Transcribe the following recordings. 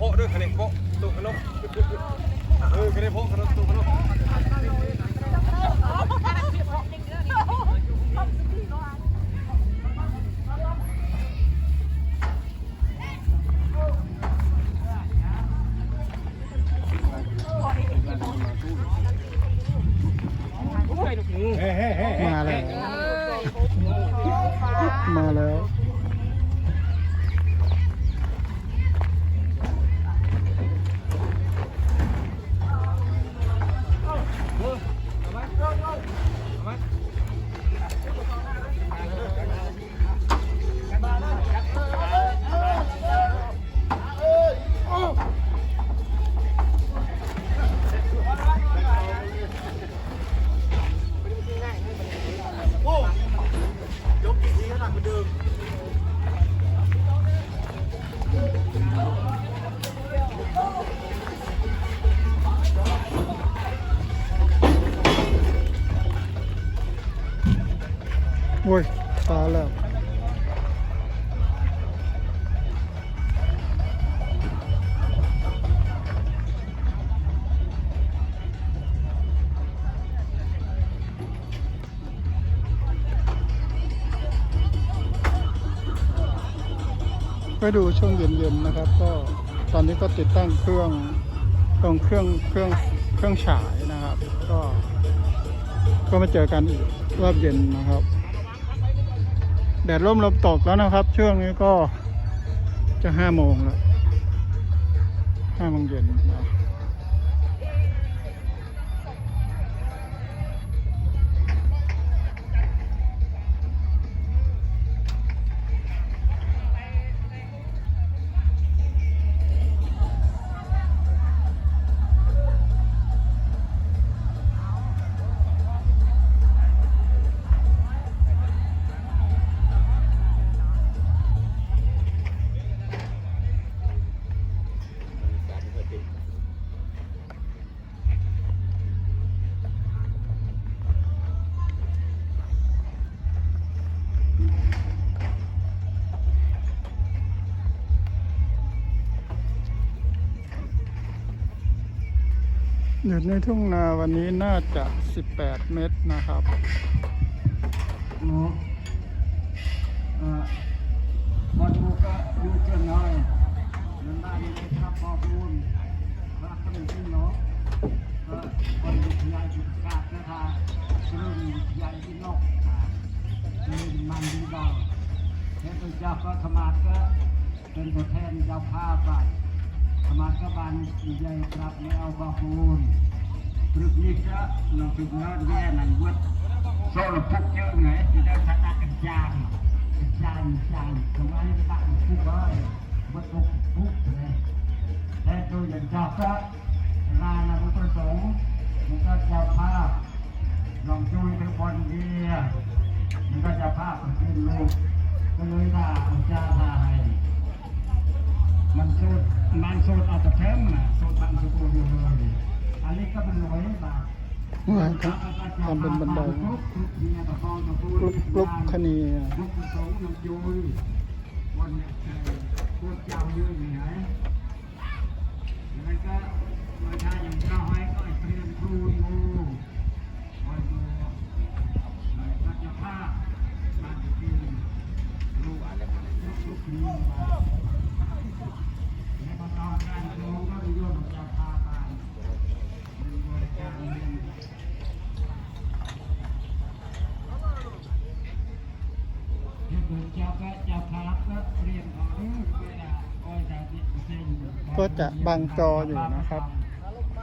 โพะด้วยคะแนนโพะตุกขนมเออคะแนนโพะขนมตุกขนมมาแล้ว มาแล้ว ให้ดูช่วงเย็นๆนะครับ ก็ตอนนี้ก็ติดตั้งเครื่องตรงเครื่องเครื่องเครื่องฉายนะครับ ก็ ก็มาเจอกันอีกรอบเย็นนะครับแดดร่มลมตกแล้วนะครับ ช่วงนี้ก็จะห้าโมงแล้วห้าโมงเย็นนะ อยู่ในทุ่งนาวันนี้น่าจะ 18 เมตรนะครับหนูเอ่อบอลลูกก็อยู่เชียงน้อยนั่นได้ยังไงครับพ่อพูนพระขนมที่เนาะก็บอลลูกยายจุดกาดนะคะเรื่องยายที่นอ่าเรื่อมันดีดอกเทพเจ้าก็ธรรมาสก็เป็นตัวแทนเจ้าภาพไป มาสก็บันใหญ่ครับไม่เอาพ่อพูนตรึกนี้ก็น้องถึงเงินแย่นันวัดโซ่เราพุกเยอะไงที่ได้ทักกันจานกันจานจานทำไมบ้านพุกไว้วัดพุกพุกเลยแต่ตัวอย่างจับก็ลานาบุตรสงฆ์มันก็จะภาพลองจุยเป็นคนดีมันก็จะภาพเป็นลูกก็เลยด่าอาจารย์ด่าให้มันโซด มันโซดเอาแต่แท้มนะโซดมันสกุลอยู่เลยอันนี้ก็เป็นร้อยบาททำเป็นบันไดกลุกกลุกเนี่ยตะกอนตะปูกลุกกลุกคณีกลุกสองน้ำจุยวันเนี่ยเอ่อพว กเจ้ายืนอยู่ไหนแล้วก็มาถ้าอย่างเจ้าให้ก็เตรียมครูงูวันดูก็จะพามาที่ลูกอะไรลูกลูกนี้มาแล้วก็ตอนการครูก็โยนจะพาไปเป็นบริการเรียนก็จะบังจออยู่นะครับ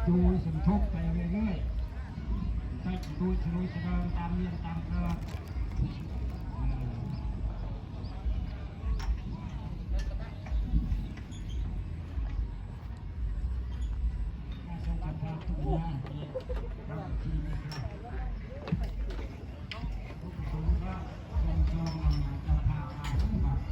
ดูสมทบไปเรื่อยๆไปดูสรุยสะเดินตามเรียนตามเรือเ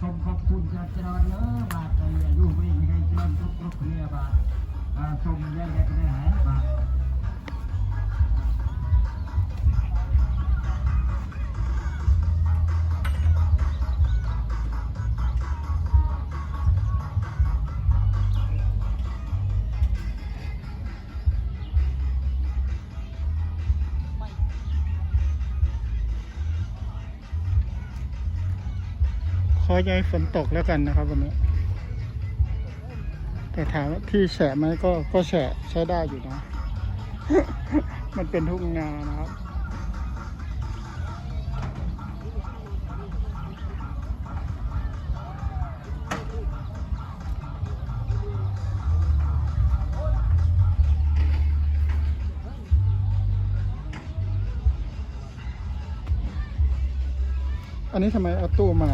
สมขอบคุณจะเจริญเนอบาทไปอยู่ไปให้เจริญทุกทุกเนี่ยบาทสมแยกแยกได้หายบาท ขอย้ฝนตกแล้วกันนะครับวันนี้ แต่ถามว่าที่แฉะไหมก็ก็แฉะใช้ได้อยู่นะ มันเป็นทุ่งนานะครับอันนี้ทำไมเอาตู้มา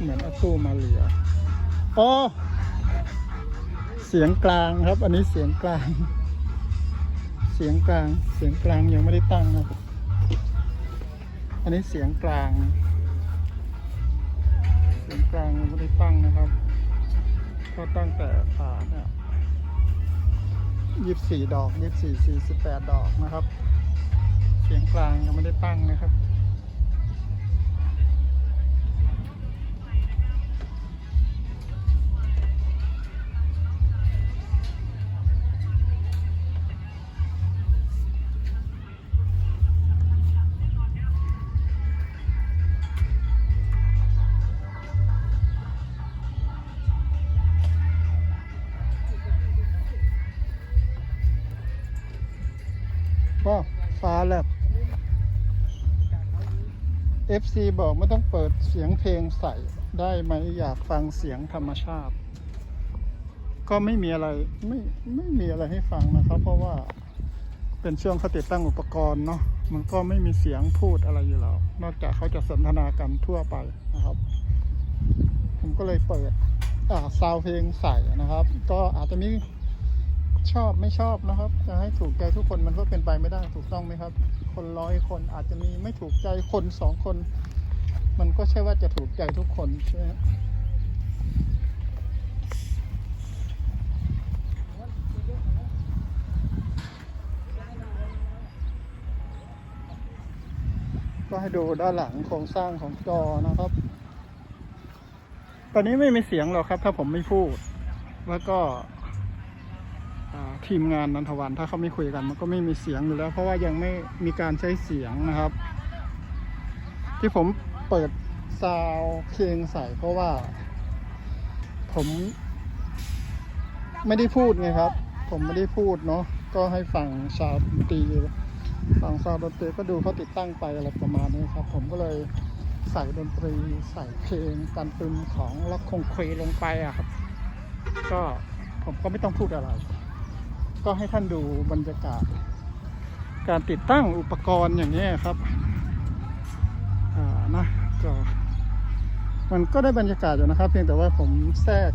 เหมือนเอาตู้มาเหลืออ๋อเสียงกลางครับ อันนี้เสียงกลาง เสียงกลาง เสียงกลางยังไม่ได้ตั้งนะครับ อันนี้เสียงกลาง เสียงกลางยังไม่ได้ตั้งนะครับก็ตั้งแต่อ่าเนี่ยยี่สิบสี่ดอกยี่สิบสี่สี่สิบแปดดอกนะครับ เสียงกลางยังไม่ได้ตั้งนะครับ แลบ FC บอกไม่ต้องเปิดเสียงเพลงใส่ได้ไหมอยากฟังเสียงธรรมชาติ ก็ไม่มีอะไรไม่ไม่มีอะไรให้ฟังนะครับ เพราะว่าเป็นช่วงเขาติดตั้งอุปกรณ์เนาะมันก็ไม่มีเสียงพูดอะไรอยู่แล้ว นอกจากเขาจะสนทนากันทั่วไปนะครับ ผมก็เลยเปิดอ่าซาวเพลงใส่นะครับ ก็อาจจะมี ชอบไม่ชอบนะครับ จะให้ถูกใจทุกคนมันก็เป็นไปไม่ได้ถูกต้องไหมครับ คนร้อยคนอาจจะมีไม่ถูกใจคนสองคน มันก็ใช่ว่าจะถูกใจทุกคนใช่ไหมก็ให้ดูด้านหลังโครงสร้างของจอนะครับ ตอนนี้ไม่มีเสียงหรอกครับ ถ้าผมไม่พูด แล้วก็ ทีมงานนันทวันถ้าเขาไม่คุยกันมันก็ไม่มีเสียงอยู่แล้ว เพราะว่ายังไม่มีการใช้เสียงนะครับ ที่ผมเปิดซาวเพลงใส่เพราะว่า ผม ไม่ได้พูดไงครับ ผมไม่ได้พูดเนาะก็ให้ฟังซาวดนตรีฟังซาวดนตรีก็ดูเขาติดตั้งไปอะไรประมาณนี้ครับ ผมก็เลยใส่ดนตรีใส่เพลงการตึมของล็อกคงเควลงไปอะครับ ก็ผมก็ไม่ต้องพูดอะไร ก็ให้ท่านดูบรรยากาศ การติดตั้งอุปกรณ์อย่างนี้ครับอ่านะก็มันก็ได้บรรยากาศอยู่นะครับ เพียงแต่ว่าผมแทรก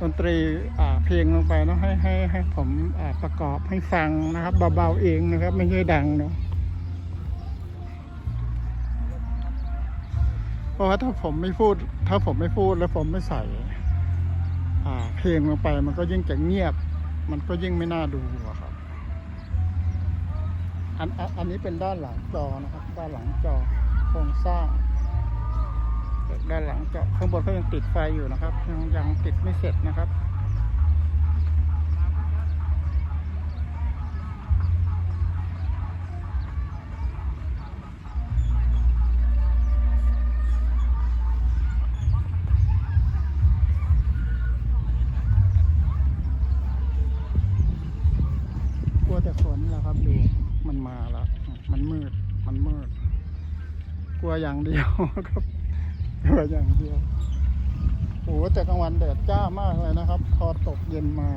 ดนตรีอ่าเพลงลงไปนะให้ให้ให้ผมอ่าประกอบให้ฟังนะครับเบาๆเองนะครับ ไม่ใช่ดังเนาะเพราะว่าถ้าผมไม่พูด ถ้าผมไม่พูดแล้วผมไม่ใส่อ่าเพลงลงไปมันก็ยิ่งจะเงียบ มันก็ยิ่งไม่น่าดูอะครับอันอันนี้เป็นด้านหลังจอนะครับ ด้านหลังจอโครงสร้าง ด้านหลังจอข้างบนก็ยังติดไฟอยู่นะครับยังยังติดไม่เสร็จนะครับ กลัวแต่ฝนแล้ว ครับดูมันมาแล้ว มันมืด มันมืด กลัวอย่างเดียวครับ กลัวอย่างเดียวโอ้โหแต่กลางวันแดดจ้ามากเลยนะครับ พอตกเย็นมา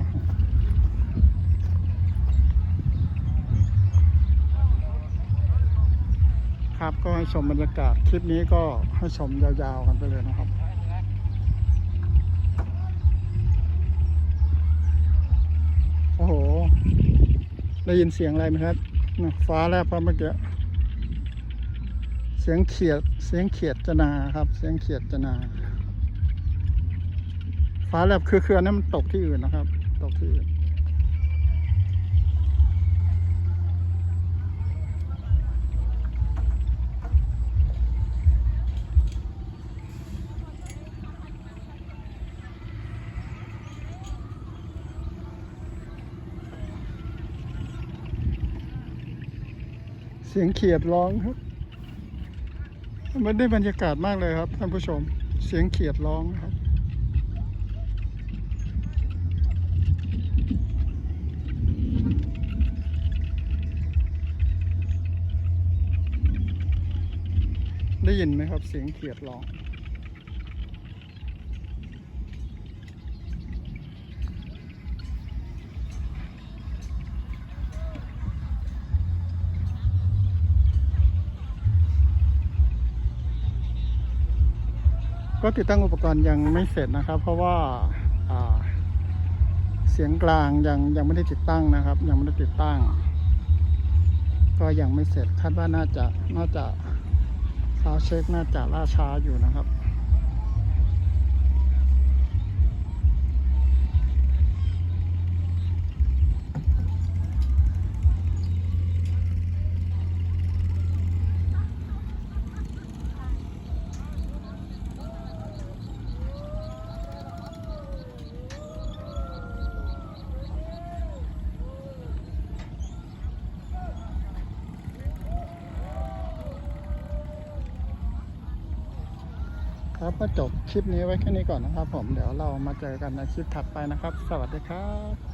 ครับก็ให้ชมบรรยากาศคลิปนี้ก็ให้ชมยาวๆกันไปเลยนะครับ ได้ยินเสียงอะไรไหมครับนะฟ้าแลบครับเมื่อกี้เสียงเขียดเสียงเขียดจนาครับ เสียงเขียดจนา ฟ้าแลบคือเครือนั้นมันตกที่อื่นนะครับ ตกที่อื่น เสียงเขียดร้องครับ มันได้บรรยากาศมากเลยครับท่านผู้ชม เสียงเขียดร้องครับได้ยินไหมครับเสียงเขียดร้อง ก็ติดตั้งอุปกรณ์ยังไม่เสร็จนะครับ เพราะว่าเสียงกลางยังยังไม่ได้ติดตั้งนะครับ ยังไม่ได้ติดตั้ง ก็ยังไม่เสร็จคาดว่าน่าจะน่าจะซาวเช็คน่าจะล่าช้าอยู่นะครับ ครับก็จบคลิปนี้ไว้แค่นี้ก่อนนะครับผมเดี๋ยวเรามาเจอกันในคลิปถัดไปนะครับ สวัสดีครับ